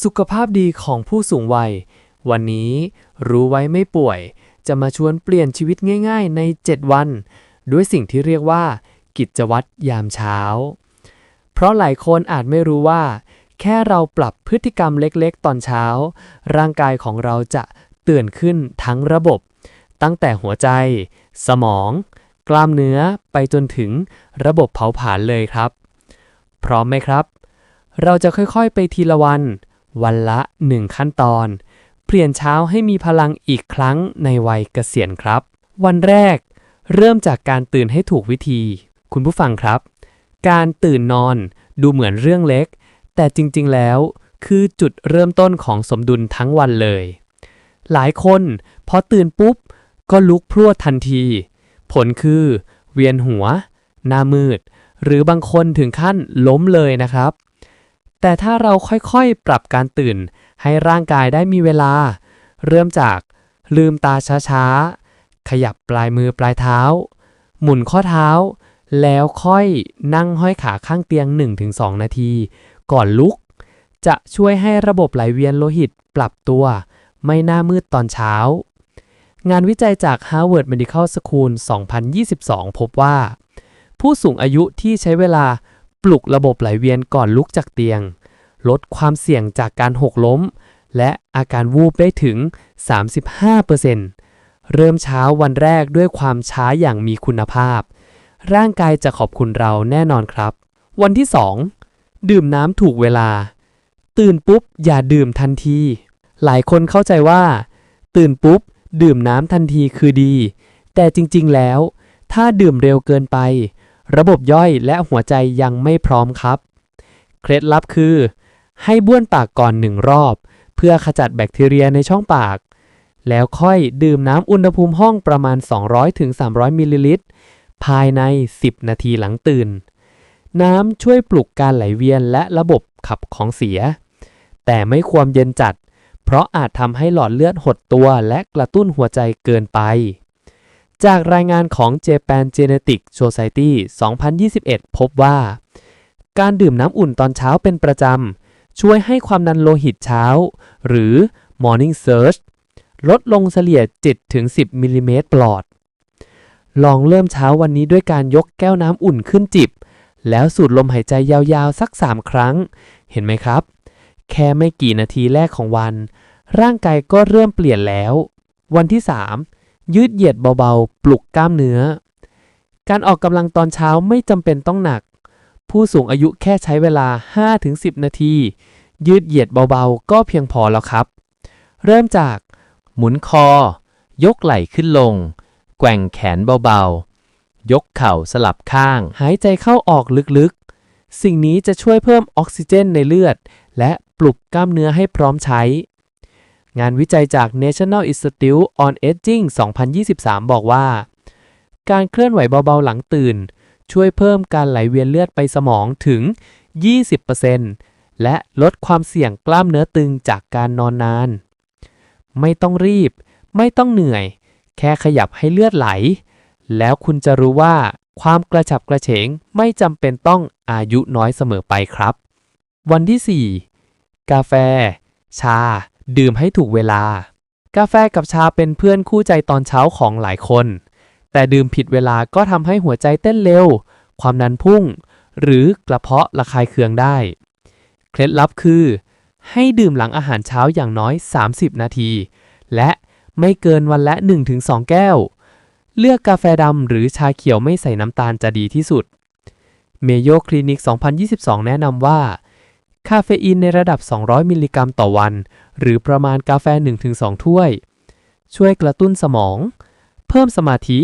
สุขภาพดีของผู้สูงวัย วันนี้รู้ไว้ไม่ป่วย จะมาชวนเปลี่ยนชีวิตง่ายๆ ใน 7 วัน ด้วยสิ่งที่เรียกว่า กิจวัตรยามเช้า เพราะหลายคนอาจไม่รู้ว่า แค่เราปรับพฤติกรรมเล็กๆ ตอนเช้า ร่างกายของเราจะตื่นขึ้นทั้งระบบ ตั้งแต่หัวใจ สมอง กล้ามเนื้อไปจนถึงระบบเผาผลาญเลยครับ พร้อมไหมครับ เราจะค่อยๆไปทีละวัน วันละ 1 ขั้นตอน เปลี่ยนเช้าให้มีพลังอีกครั้งในวัยเกษียณครับ วันแรก เริ่มจากการตื่นให้ถูกวิธี คุณผู้ฟังครับ การตื่นนอนดูเหมือนเรื่องเล็ก แต่จริงๆแล้วคือจุดเริ่มต้นของสมดุลทั้งวันเลย หลายคนพอตื่นปุ๊บ ก็ลุกพรวดทันที ผลคือ เวียนหัว หน้ามืด หรือบางคนถึงขั้นล้มเลยนะครับ แต่ถ้าเราค่อยๆ ปรับการตื่น ให้ร่างกายได้มีเวลา เริ่มจากลืมตาช้าๆ ขยับปลายมือปลายเท้า หมุนข้อเท้า แล้วค่อยนั่งห้อยขาข้างเตียง 1-2 นาที ก่อนลุก จะช่วยให้ระบบไหลเวียนโลหิตปรับตัว ไม่หน้ามืดตอนเช้า งานวิจัยจาก Harvard Medical School 2022 พบว่า ผู้สูงอายุที่ใช้เวลา ปลุกระบบไหลเวียนก่อนลุกจากเตียง ลดความเสี่ยงจากการหกล้ม และอาการวูบได้ถึง 35%เริ่มเช้าวันแรกด้วยความช้าอย่างมีคุณภาพ ร่างกายจะขอบคุณเราแน่นอนครับ วันที่ 2 ดื่มน้ำถูกเวลา ตื่นปุ๊บอย่าดื่มทันที หลายคนเข้าใจว่า ตื่นปุ๊บ ดื่มน้ำทันทีคือดี แต่จริงๆแล้ว ถ้าดื่มเร็วเกินไป ระบบย่อยและหัวใจยังไม่พร้อมครับ เคล็ดลับคือ ให้บ้วนปากก่อนหนึ่งรอบ เพื่อขจัดแบคทีเรียในช่องปาก แล้วค่อยดื่มน้ำอุณหภูมิห้องประมาณ 200-300 มิลลิลิตร ภายใน 10 นาทีหลังตื่น น้ำช่วยปลุกการไหลเวียนและระบบขับของเสีย แต่ไม่ควรเย็นจัด เพราะอาจทำให้หลอดเลือดหดตัวและกระตุ้นหัวใจเกินไป จากรายงานของ Japan Genetic Society 2021 พบว่า การดื่มน้ำอุ่นตอนเช้าเป็นประจำ ช่วยให้ความดันโลหิตเช้า หรือ Morning Surge ลดลงเฉลี่ย 7-10 มิลลิเมตรปลอด ลองเริ่มเช้าวันนี้ด้วยการยกแก้วน้ำอุ่นขึ้นจิบ แล้วสูดลมหายใจยาวๆ สัก 3 ครั้ง เห็นไหมครับ แค่ไม่กี่นาทีแรกของวัน ร่างกายก็เริ่มเปลี่ยนแล้ว วันที่ 3 ยืดเหยียดเบาๆ ปลุกกล้ามเนื้อ การออกกำลังตอนเช้าไม่จำเป็นต้องหนัก ผู้สูงอายุแค่ใช้เวลา 5-10 นาที ยืดเหยียดเบาๆ ก็เพียงพอแล้วครับ เริ่มจากหมุนคอ ยกไหล่ขึ้นลง แกว่งแขนเบาๆ ยกเข่าสลับข้าง หายใจเข้าออกลึกๆ สิ่งนี้จะช่วยเพิ่มออกซิเจนในเลือด และปลุกกล้ามเนื้อให้พร้อมใช้ งานวิจัยจาก National Institute on Aging 2023 บอกว่า การเคลื่อนไหวเบาๆหลังตื่น ช่วยเพิ่มการไหลเวียนเลือดไปสมองถึง 20%และลดความเสี่ยงกล้ามเนื้อตึงจากการนอนนาน ไม่ต้องรีบ ไม่ต้องเหนื่อย แค่ขยับให้เลือดไหล แล้วคุณจะรู้ว่าความกระฉับกระเฉงไม่จำเป็นต้องอายุน้อยเสมอไปครับ วันที่ 4 กาแฟ ชา ดื่มให้ถูกเวลา กาแฟกับชาเป็นเพื่อนคู่ใจตอนเช้าของหลายคน แต่ดื่มผิดเวลาก็ทำให้หัวใจเต้นเร็ว ความดันพุ่ง หรือกระเพาะระคายเคืองได้ เคล็ดลับคือ ให้ดื่มหลังอาหารเช้าอย่างน้อย 30 นาที และไม่เกินวันละ 1-2 แก้ว เลือกกาแฟดำหรือชาเขียวไม่ใส่น้ำตาลจะดีที่สุดเมโยคลินิก 2022 แนะนำว่า คาเฟอีนในระดับ 200 มิลลิกรัมต่อวัน หรือประมาณกาแฟ 1-2 ถ้วย ช่วยกระตุ้นสมอง เพิ่มสมาธิ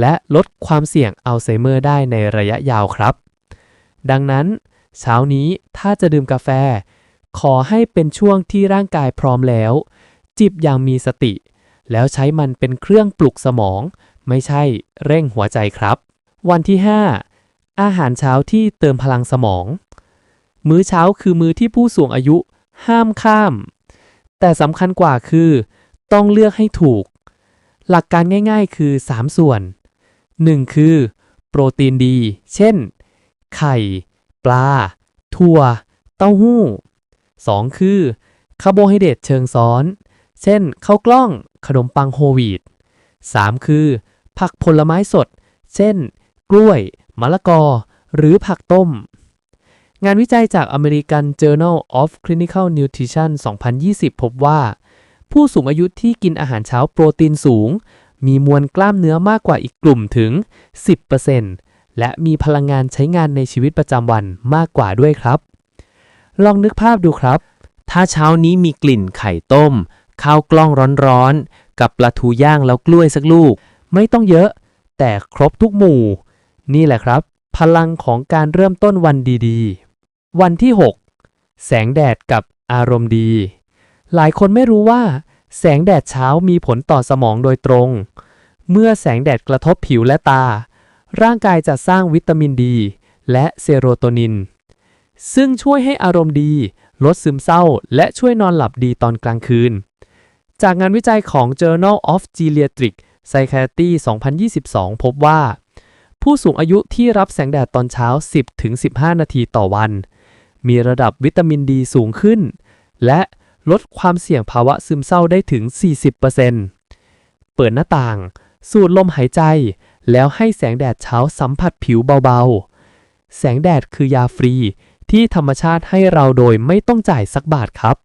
และลดความเสี่ยงอัลไซเมอร์ได้ในระยะยาวครับ ดังนั้น เช้านี้ถ้าจะดื่มกาแฟ ขอให้เป็นช่วงที่ร่างกายพร้อมแล้ว จิบอย่างมีสติ แล้วใช้มันเป็นเครื่องปลุกสมอง ไม่ใช่เร่งหัวใจครับ วันที่ 5 อาหารเช้าที่เติมพลังสมอง มื้อเช้าคือมื้อที่ผู้สูงอายุห้ามข้าม แต่สำคัญกว่าคือ ต้องเลือกให้ถูก หลักการง่ายๆคือ 3 ส่วน 1. คือ โปรตีนดี เช่น ไข่ ปลา ถั่ว เต้าหู้ 2 คือ คาร์โบไฮเดรตเชิงซ้อน เช่นข้าวกล้อง ขนมปังโฮลวีต 3 คือ ผักผลไม้สด เช่น กล้วย มะละกอ หรือผักต้ม งานวิจัยจาก American Journal of Clinical Nutrition 2020 พบว่า ผู้สูงอายุที่กินอาหารเช้าโปรตีนสูง มีมวลกล้ามเนื้อมากกว่าอีกกลุ่มถึง 10%และมีพลังงานใช้งานในชีวิตประจำวันมากกว่าด้วยครับ ลองนึกภาพดูครับ ถ้าเช้านี้มีกลิ่นไข่ต้ม ข้าวกล้องร้อนๆ กับปลาทูย่างแล้วกล้วยสักลูก ไม่ต้องเยอะ แต่ครบทุกหมู่ นี่แหละครับ พลังของการเริ่มต้นวันดีๆ วันที่ 6 แสงแดดกับอารมณ์ดี หลายคนไม่รู้ว่า แสงแดดเช้ามีผลต่อสมองโดยตรง เมื่อแสงแดดกระทบผิวและตา ร่างกายจะสร้างวิตามินดี และเซโรโทนิน ซึ่งช่วยให้อารมณ์ดี ลดซึมเศร้า และช่วยนอนหลับดีตอนกลางคืน จากงานวิจัยของ Journal of Geriatric Psychiatry 2022 พบว่า ผู้สูงอายุที่รับแสงแดดตอนเช้า 10-15 นาทีต่อวัน มีระดับวิตามินดีสูงขึ้น และลดความเสี่ยงภาวะซึมเศร้าได้ถึง 40%เปิดหน้าต่าง สูดลมหายใจ แล้วให้แสงแดดเช้าสัมผัสผิวเบาๆ แสงแดดคือยาฟรีที่ธรรมชาติให้เราโดยไม่ต้องจ่ายสักบาทครับ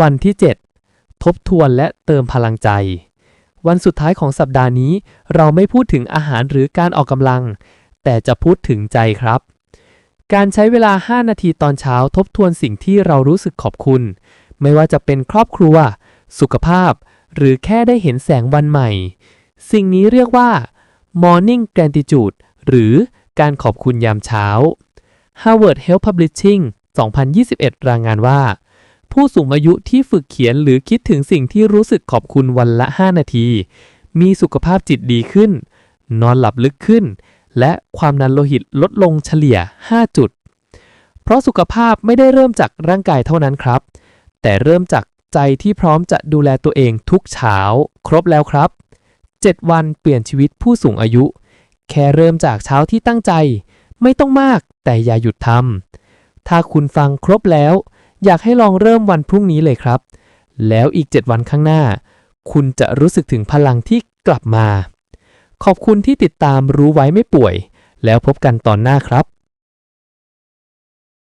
วันที่ 7 ทบทวนและเติมพลังใจ วันสุดท้ายของสัปดาห์นี้ เราไม่พูดถึงอาหารหรือการออกกำลัง แต่จะพูดถึงใจครับ การใช้เวลา 5 นาทีตอนเช้าทบทวนสิ่งที่เรารู้สึกขอบคุณ ไม่ว่าจะเป็นครอบครัว สุขภาพ หรือแค่ได้เห็นแสงวันใหม่ สิ่งนี้เรียกว่า morning gratitude หรือการขอบคุณยามเช้า Harvard Health Publishing 2021 รายงานว่า ผู้สูงอายุที่ฝึกเขียนหรือคิดถึงสิ่งที่รู้สึกขอบคุณวันละ 5 นาที มีสุขภาพจิตดีขึ้น นอนหลับลึกขึ้น และความดันโลหิตลดลงเฉลี่ย 5 จุด เพราะสุขภาพไม่ได้เริ่มจากร่างกายเท่านั้นครับ แต่เริ่มจากใจที่พร้อมจะดูแลตัวเองทุกเช้า ครบแล้วครับ 7 วันเปลี่ยนชีวิตผู้สูงอายุ แค่เริ่มจากเช้าที่ตั้งใจ ไม่ต้องมากแต่อย่าหยุดทำถ้าคุณฟังครบแล้ว อยากให้ลองเริ่มวันพรุ่งนี้เลยครับ แล้วอีก 7 วันข้างหน้า คุณจะรู้สึกถึงพลังที่กลับมา ขอบคุณที่ติดตามรู้ไว้ไม่ป่วย แล้วพบกันตอนหน้าครับ